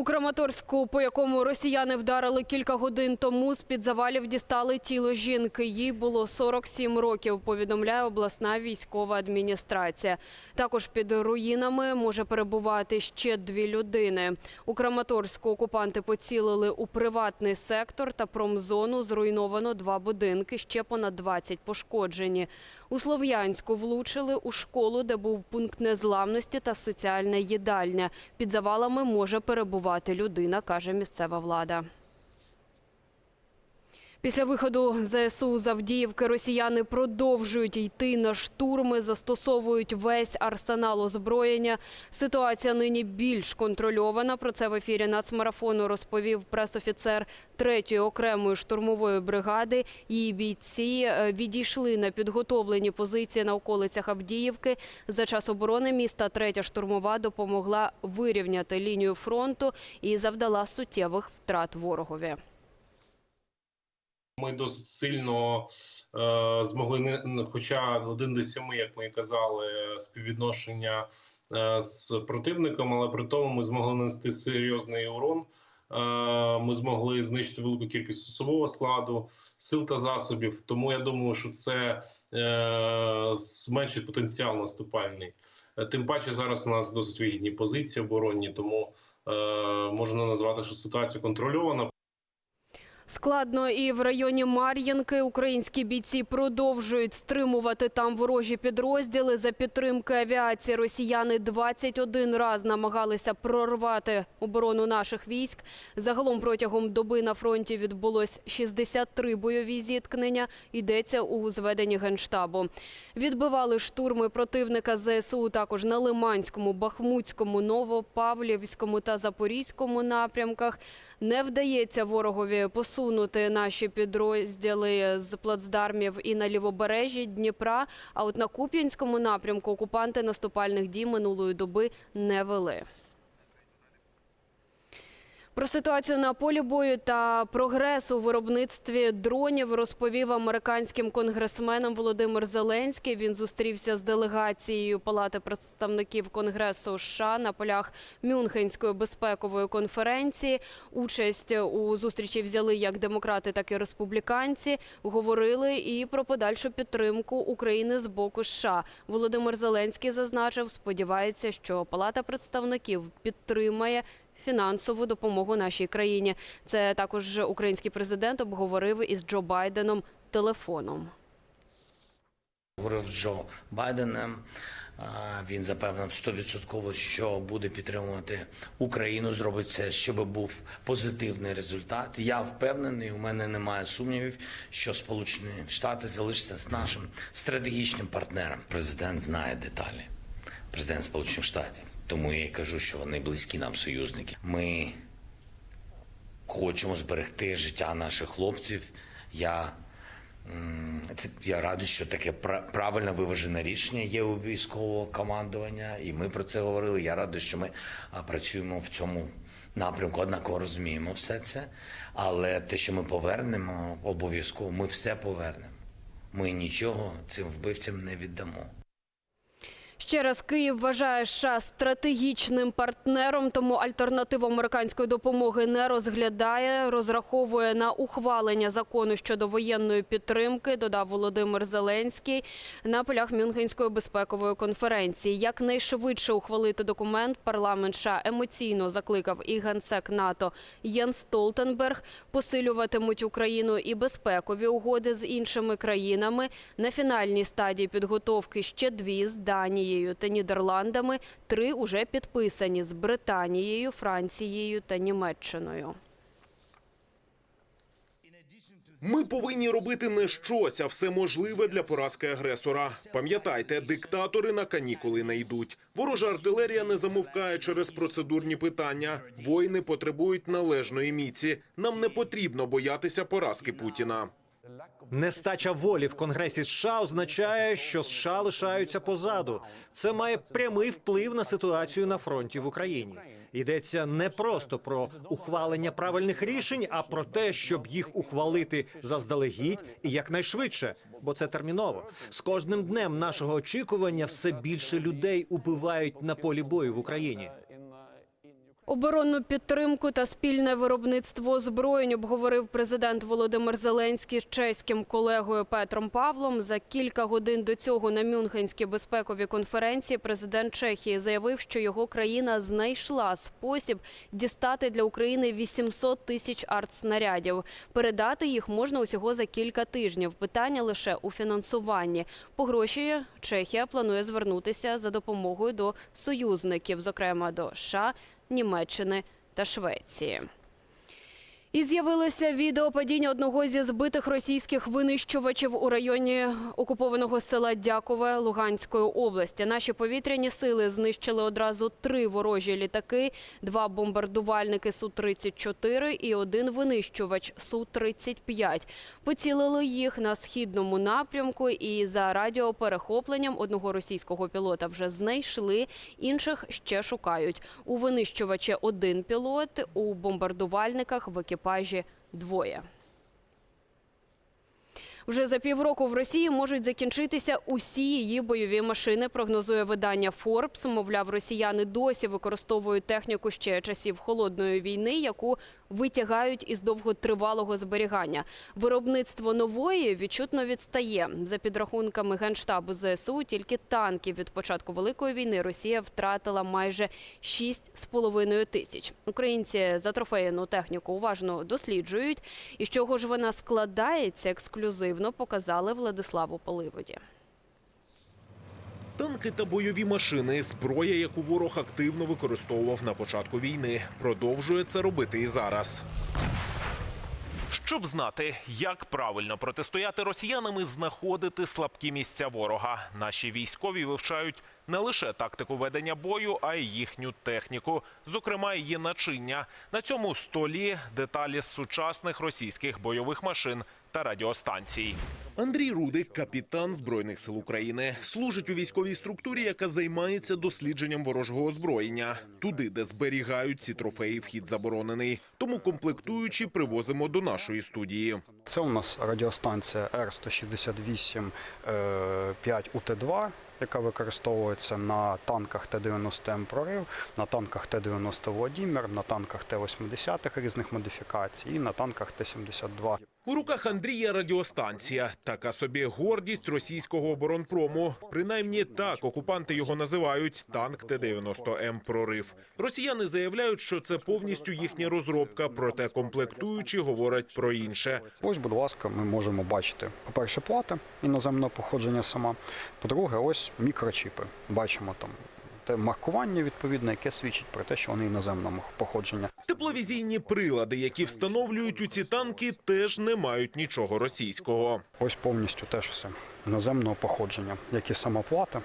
У Краматорську, по якому росіяни вдарили кілька годин тому, з під завалів дістали тіло жінки. Їй було 47 років. Повідомляє обласна військова адміністрація. Також під руїнами може перебувати ще дві людини. У Краматорську окупанти поцілили у приватний сектор та промзону. Зруйновано два будинки. Ще понад 20 пошкоджені. У Слов'янську влучили у школу, де був пункт незламності та соціальна їдальня. Під завалами може перебувати людина, каже місцева влада. Після виходу ЗСУ з Авдіївки росіяни продовжують йти на штурми, застосовують весь арсенал озброєння. Ситуація нині більш контрольована. Про це в ефірі нацмарафону розповів пресофіцер 3-ї окремої штурмової бригади. Її бійці е, відійшли на підготовлені позиції на околицях Авдіївки. За час оборони міста 3-я штурмова допомогла вирівняти лінію фронту і завдала суттєвих втрат ворогові. Ми досить сильно е, змогли не хоча один до сьоми, як ми і казали, співвідношення е, з противником, але при тому ми змогли нанести серйозний урон. Е, ми змогли знищити велику кількість особового складу, сил та засобів. Тому я думаю, що це е, зменшить потенціал наступальний. Е, Тим паче зараз у нас досить вигідні позиції оборонні, тому е, можна назвати, що ситуація контрольована. Складно і в районі Мар'їнки українські бійці продовжують стримувати там ворожі підрозділи. За підтримки авіації росіяни 21 раз намагалися прорвати оборону наших військ. Загалом протягом доби на фронті відбулось 63 бойові зіткнення. Йдеться у зведенні генштабу. Відбивали штурми противника ЗСУ також на Лиманському, Бахмутському, Новопавлівському та Запорізькому напрямках. Не вдається ворогові посунути наші підрозділи з плацдармів і на лівобережжі Дніпра. А от на Куп'янському напрямку окупанти наступальних дій минулої доби не вели. Про ситуацію на полі бою та прогрес у виробництві дронів розповів американським конгресменам Володимир Зеленський. Він зустрівся з делегацією Палати представників Конгресу США на полях Мюнхенської безпекової конференції. Участь у зустрічі взяли як демократи, так і республіканці. Говорили і про подальшу підтримку України з боку США. Володимир Зеленський зазначив, сподівається, що Палата представників підтримає фінансову допомогу нашій країні. Це також український президент обговорив із Джо Байденом телефоном. говорив з Джо Байденом. Він запевнив стовідсотково, що буде підтримувати Україну, зробить все, щоб був позитивний результат. Я впевнений, у мене немає сумнівів, що Сполучені Штати залишаться з нашим стратегічним партнером. Президент знає деталі. Президент Сполучених Штатів. Тому я і кажу, що вони близькі нам союзники. Ми хочемо зберегти життя наших хлопців. Я Це я радий, що таке правильно виважене рішення є у військового командування, і ми про це говорили. Я радий, що ми працюємо в цьому напрямку. Однаково розуміємо все це. Але те, що ми повернемо, обов'язково ми все повернемо. Ми нічого цим вбивцям не віддамо. Ще раз Київ вважає США стратегічним партнером, тому альтернативу американської допомоги не розглядає. Розраховує на ухвалення закону щодо воєнної підтримки. Додав Володимир Зеленський на полях Мюнхенської безпекової конференції. Якнайшвидше ухвалити документ парламент США емоційно закликав і генсек НАТО Єн Столтенберг. Посилюватимуть Україну і безпекові угоди з іншими країнами. На фінальній стадії підготовки ще дві з Данією та Нідерландами. Три уже підписані з Британією, Францією та Німеччиною. Ми повинні робити не щось, а все можливе для поразки агресора. Пам'ятайте, диктатори на канікули не йдуть. Ворожа артилерія не замовкає через процедурні питання. Воїни потребують належної міці. Нам не потрібно боятися поразки Путіна. Нестача волі в Конгресі США означає, що США лишаються позаду. Це має прямий вплив на ситуацію на фронті в Україні. Йдеться не просто про ухвалення правильних рішень, а про те, щоб їх ухвалити заздалегідь і якнайшвидше, бо це терміново. З кожним днем нашого очікування все більше людей убивають на полі бою в Україні. Оборонну підтримку та спільне виробництво озброєнь обговорив президент Володимир Зеленський з чеським колегою Петром Павлом. За кілька годин до цього на Мюнхенській безпековій конференції президент Чехії заявив, що його країна знайшла спосіб дістати для України 800 тисяч артснарядів. Передати їх можна усього за кілька тижнів. Питання лише у фінансуванні. По гроші Чехія планує звернутися за допомогою до союзників, зокрема до США, Німеччини та Швеції. І з'явилося відео падіння одного зі збитих російських винищувачів у районі окупованого села Дякове Луганської області. Наші повітряні сили знищили одразу три ворожі літаки, два бомбардувальники Су-34 і один винищувач Су-35. Поцілили їх на східному напрямку і за радіоперехопленням одного російського пілота вже знайшли, інших ще шукають. У винищувачі один пілот, у бомбардувальниках в екіпажі двоє. Вже за півроку в Росії можуть закінчитися усі її бойові машини, прогнозує видання Forbes. Мовляв, росіяни досі використовують техніку ще часів холодної війни, яку витягають із довготривалого зберігання. Виробництво нової відчутно відстає. За підрахунками генштабу ЗСУ, тільки танків від початку великої війни Росія втратила майже 6,5 тисяч. Українці затрофеєну техніку уважно досліджують. І з чого ж вона складається, ексклюзивно показали Владиславу Поливоді. Танки та бойові машини зброя, яку ворог активно використовував на початку війни, продовжує це робити і зараз. Щоб знати, як правильно протистояти росіянам і знаходити слабкі місця ворога, наші військові вивчають не лише тактику ведення бою, а й їхню техніку, зокрема її начиння. На цьому столі деталі з сучасних російських бойових машин та радіостанцій. Андрій Рудик, капітан збройних сил України, служить у військовій структурі, яка займається дослідженням ворожого озброєння. Туди, де зберігають ці трофеї, вхід заборонений. Тому комплектуючі привозимо до нашої студії. Це у нас радіостанція Р-168 5 УТ-2, яка використовується на танках Т-90М «Прорив», на танках Т-90 «Владімір», на танках Т-80 різних модифікацій і на танках Т-72. У руках Андрія радіостанція. Така собі гордість російського оборонпрому. Принаймні так окупанти його називають танк Т-90М «Прорив». Росіяни заявляють, що це повністю їхня розробка, проте комплектуючі говорять про інше. Ось, будь ласка, ми можемо бачити, по-перше, плати іноземного походження сама. По-друге, ось мікрочіпи. Бачимо там те маркування відповідне, яке свідчить про те, що вони іноземного походження. Тепловізійні прилади, які встановлюють у ці танки, теж не мають нічого російського. Ось повністю теж все іноземного походження, як і сама плата,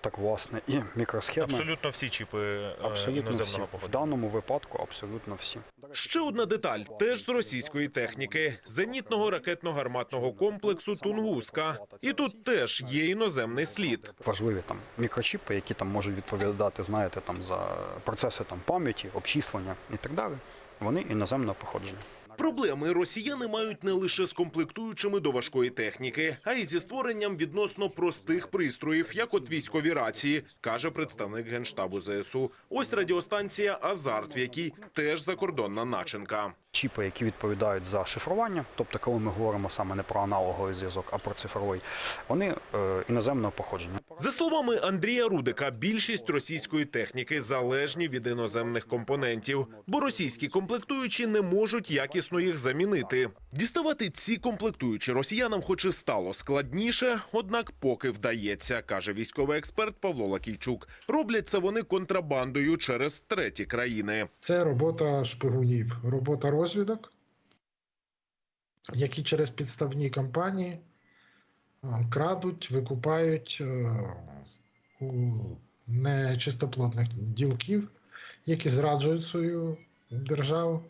так власне і мікросхеми. Абсолютно всі чіпи е, Абсолютно всі. В даному випадку абсолютно всі. Ще одна деталь теж з російської техніки зенітного ракетно-гарматного комплексу Тунгуска. І тут теж є іноземний слід. Важливі там мікрочіпи, які там можуть відповідати, знаєте, там за процеси там пам'яті, обчислення і так далі. Вони іноземного походження. Проблеми росіяни мають не лише з комплектуючими до важкої техніки, а й зі створенням відносно простих пристроїв, як от військові рації, каже представник генштабу ЗСУ. Ось радіостанція Азарт, в якій теж закордонна начинка. Чіпи, які відповідають за шифрування, тобто, коли ми говоримо саме не про аналоговий зв'язок, а про цифровий, вони е, іноземного походження. За словами Андрія Рудика, більшість російської техніки залежні від іноземних компонентів, бо російські комплектуючі не можуть якісно їх замінити. Діставати ці комплектуючі росіянам, хоч і стало складніше, однак поки вдається, каже військовий експерт Павло Лакійчук. Роблять це вони контрабандою через треті країни. Це робота шпигунів, робота розвідок, які через підставні компанії а, крадуть, викупають е, у нечистоплотних ділків, які зраджують свою державу,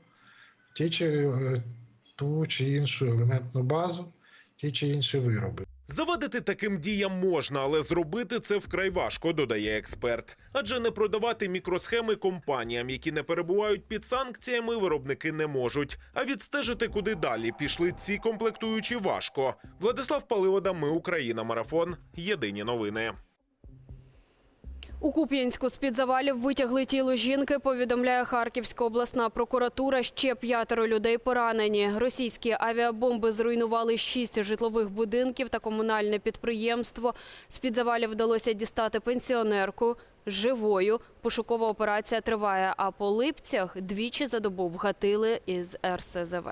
ті чи е, ту чи іншу елементну базу, ті чи інші вироби. Завадити таким діям можна, але зробити це вкрай важко, додає експерт. Адже не продавати мікросхеми компаніям, які не перебувають під санкціями, виробники не можуть. А відстежити, куди далі пішли ці комплектуючі важко. Владислав Паливода, ми Україна. Марафон. Єдині новини. У Куп'янську з-під завалів витягли тіло жінки, повідомляє Харківська обласна прокуратура. Ще п'ятеро людей поранені. Російські авіабомби зруйнували шість житлових будинків та комунальне підприємство. З-під завалів вдалося дістати пенсіонерку живою. Пошукова операція триває, а по липцях двічі за добу вгатили із РСЗВ.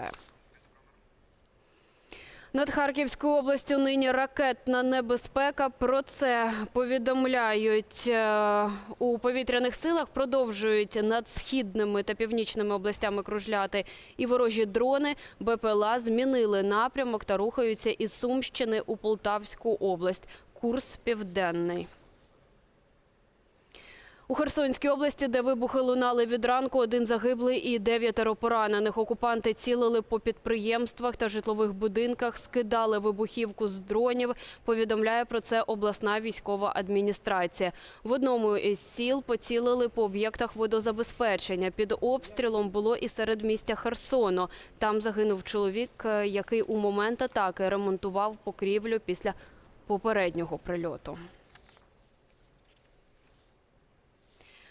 Над Харківською областю нині ракетна небезпека. Про це повідомляють е, у повітряних силах. Продовжують над східними та північними областями кружляти і ворожі дрони. БПЛА змінили напрямок та рухаються із Сумщини у Полтавську область. Курс південний. У Херсонській області, де вибухи лунали від ранку, один загиблий і дев'ятеро поранених. Окупанти цілили по підприємствах та житлових будинках, скидали вибухівку з дронів. Повідомляє про це обласна військова адміністрація. В одному із сіл поцілили по об'єктах водозабезпечення. Під обстрілом було і середмістя Херсону. Там загинув чоловік, е, який у момент атаки ремонтував покрівлю після попереднього прильоту.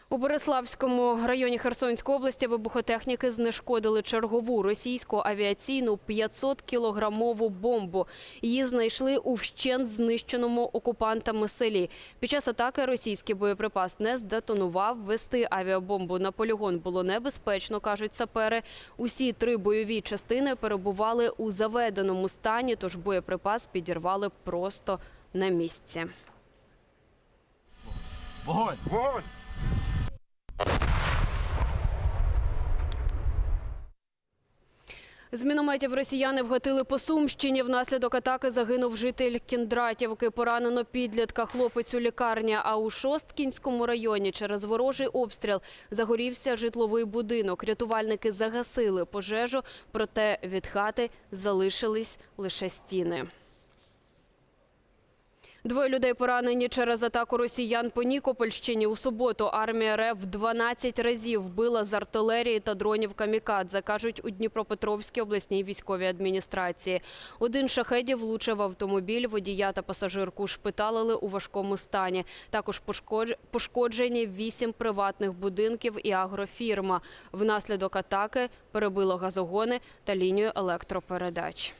У Бориславському районі Херсонської області вибухотехніки знешкодили чергову російську авіаційну 500-кілограмову бомбу. Її знайшли у вщент знищеному окупантами селі. Під час атаки російський боєприпас не здетонував. Вести авіабомбу на полігон було небезпечно, кажуть сапери. Усі три бойові частини перебували у заведеному стані, тож боєприпас підірвали просто на місці. З мінометів росіяни вгатили по Сумщині. Внаслідок атаки загинув житель Кіндратівки. Поранено підлітка, хлопець у лікарні. А у Шосткінському районі через ворожий обстріл загорівся житловий будинок. Рятувальники загасили пожежу, проте від хати залишились лише стіни. Двоє людей поранені через атаку росіян по Нікопольщині. У суботу армія РФ 12 разів вбила з артилерії та дронів камікадзе, кажуть у Дніпропетровській обласній військовій адміністрації. Один шахедів влучив автомобіль, водія та пасажирку шпиталили у важкому стані. Також пошкодж- пошкоджені вісім приватних будинків і агрофірма. Внаслідок атаки перебило газогони та лінію електропередач.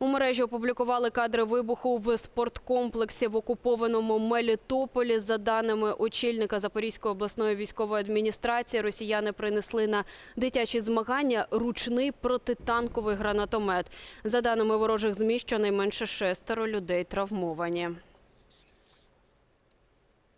У мережі опублікували кадри вибуху в спорткомплексі в окупованому Мелітополі. За даними очільника Запорізької обласної військової адміністрації, росіяни принесли на дитячі змагання ручний протитанковий гранатомет. За даними ворожих ЗМІ, щонайменше шестеро людей травмовані.